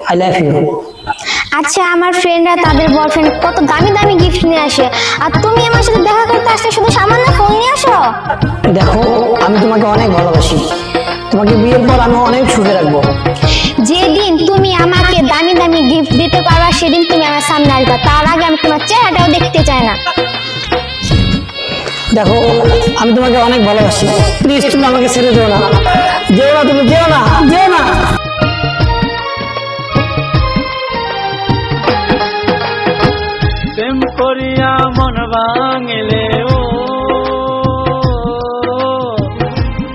I love you আচ্ছা আমার ফ্রেন্ডরা তাদের বয়ফ্রেন্ড কত দামি দামি গিফট নিয়ে আসে। আর তুমি আমার সাথে দেখা করতে আসলে শুধু সামান্য ফোন নিয়ে আসো? দেখো আমি তোমাকে অনেক ভালোবাসি। তোমাকে বিয়ের পর আমি অনেক সুখে রাখব। যেদিন তুমি আমাকে দামি দামি গিফট দিতে পারবা সেদিন তুমি আমার সামনে আসবা। তার আগে আমি তোমার চেহারাটাও দেখতে চাই না। দেখো আমি তোমাকে অনেক ভালোবাসি। প্লিজ তুমি আমাকে ছেড়ে যেও না। যেও না তুমি যেও না। যেও না।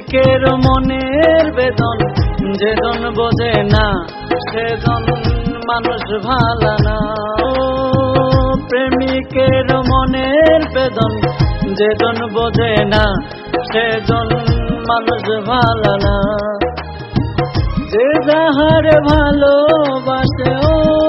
প্রেমিকের মনের বেদন, যেজন বোঝে না, সেজন মানুষ ভালা না। প্রেমিকের মনের বেদন, যেজন বোঝে না, সেজন মানুষ ভালা না। যে যাহার ভালোবাসে, ও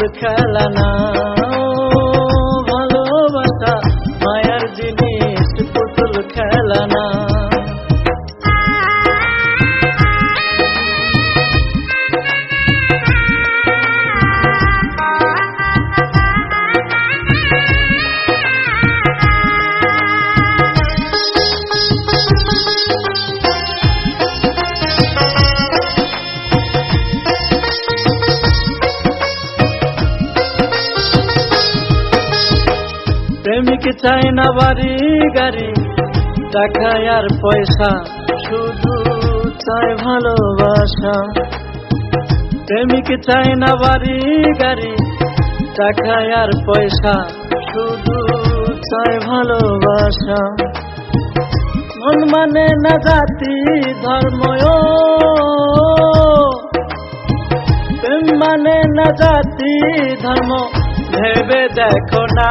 পুতুল প্রেমিক চাই না বাড়ি গাড়ি টাকা আর পয়সা, শুধু চাই ভালোবাসা। প্রেমিক চাই না বাড়ি গাড়ি টাকা আর পয়সা, শুধু চাই ভালোবাসা। মন মানে না জাতি, ধর্ম প্রেম মানে না জাতি, ধর্ম। ভেবে দেখো না।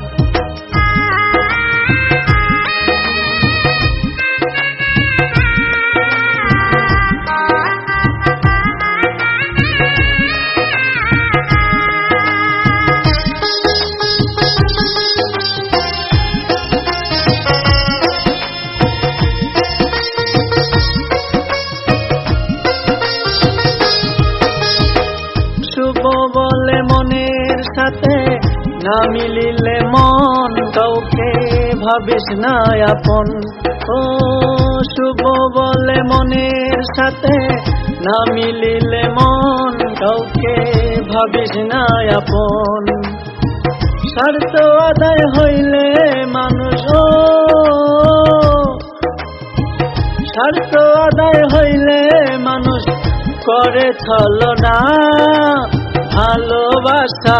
না মিলিলে মন কাউকে ভাবিস না আপন। ও শুভ বলে মনের সাথে না মিলিলে মন কাউকে ভাবিস না আপন। স্বার্থ আদায় হইলে মানুষ স্বার্থ আদায় হইলে মানুষ করে ছলনা ভালোবাসা